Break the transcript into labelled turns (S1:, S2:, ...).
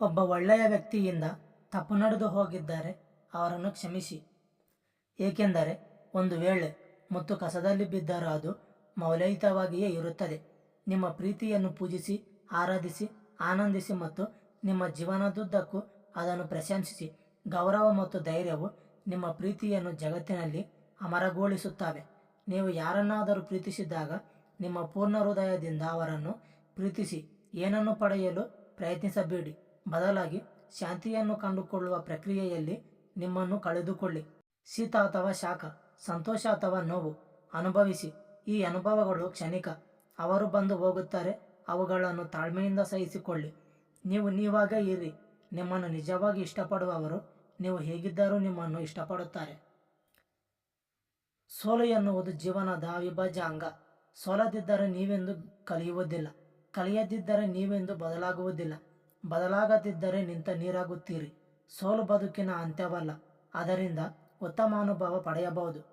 S1: ಒಬ್ಬ ಒಳ್ಳೆಯ ವ್ಯಕ್ತಿಯಿಂದ ತಪ್ಪು ನಡೆದು ಹೋಗಿದ್ದಾರೆ, ಅವರನ್ನು ಕ್ಷಮಿಸಿ. ಏಕೆಂದರೆ ಒಂದು ವೇಳೆ ಮತ್ತು ಕಸದಲ್ಲಿ ಬಿದ್ದರೂ ಅದು ಮೌಲ್ಯಯುತವಾಗಿಯೇ ಇರುತ್ತದೆ. ನಿಮ್ಮ ಪ್ರೀತಿಯನ್ನು ಪೂಜಿಸಿ, ಆರಾಧಿಸಿ, ಆನಂದಿಸಿ ಮತ್ತು ನಿಮ್ಮ ಜೀವನದುದ್ದಕ್ಕೂ ಅದನ್ನು ಪ್ರಶಂಸಿಸಿ. ಗೌರವ ಮತ್ತು ಧೈರ್ಯವು ನಿಮ್ಮ ಪ್ರೀತಿಯನ್ನು ಜಗತ್ತಿನಲ್ಲಿ ಅಮರಗೊಳಿಸುತ್ತವೆ. ನೀವು ಯಾರನ್ನಾದರೂ ಪ್ರೀತಿಸಿದಾಗ ನಿಮ್ಮ ಪೂರ್ಣ ಹೃದಯದಿಂದ ಅವರನ್ನು ಪ್ರೀತಿಸಿ, ಏನನ್ನು ಪಡೆಯಲು ಪ್ರಯತ್ನಿಸಬೇಡಿ. ಬದಲಾಗಿ ಶಾಂತಿಯನ್ನು ಕಂಡುಕೊಳ್ಳುವ ಪ್ರಕ್ರಿಯೆಯಲ್ಲಿ ನಿಮ್ಮನ್ನು ಕಳೆದುಕೊಳ್ಳಿ. ಶೀತ ಅಥವಾ ಶಾಖ, ಸಂತೋಷ ಅಥವಾ ನೋವು, ಅನುಭವಿಸಿ. ಈ ಅನುಭವಗಳು ಕ್ಷಣಿಕ. ಅವರು ಬಂದು ಹೋಗುತ್ತಾರೆ, ಅವುಗಳನ್ನು ತಾಳ್ಮೆಯಿಂದ ಸಹಿಸಿಕೊಳ್ಳಿ. ನೀವು ನೀವಾಗ ಇರಿ. ನಿಮ್ಮನ್ನು ನಿಜವಾಗಿ ಇಷ್ಟಪಡುವವರು, ನೀವು ಹೇಗಿದ್ದರೂ ನಿಮ್ಮನ್ನು ಇಷ್ಟಪಡುತ್ತಾರೆ. ಸೋಲು ಎನ್ನುವುದು ಜೀವನದ ಅವಿಭಾಜ್ಯ ಅಂಗ. ಸೋಲದಿದ್ದರೆ ನೀವೆಂದು ಕಲಿಯುವುದಿಲ್ಲ. ಕಲಿಯದಿದ್ದರೆ ನೀವೆಂದು ಬದಲಾಗುವುದಿಲ್ಲ. ಬದಲಾಗದಿದ್ದರೆ ನಿಂತ ನೀರಾಗುತ್ತೀರಿ. ಸೋಲು ಬದುಕಿನ ಅಂತ್ಯವಲ್ಲ. ಅದರಿಂದ ಉತ್ತಮ ಅನುಭವ ಪಡೆಯಬಹುದು.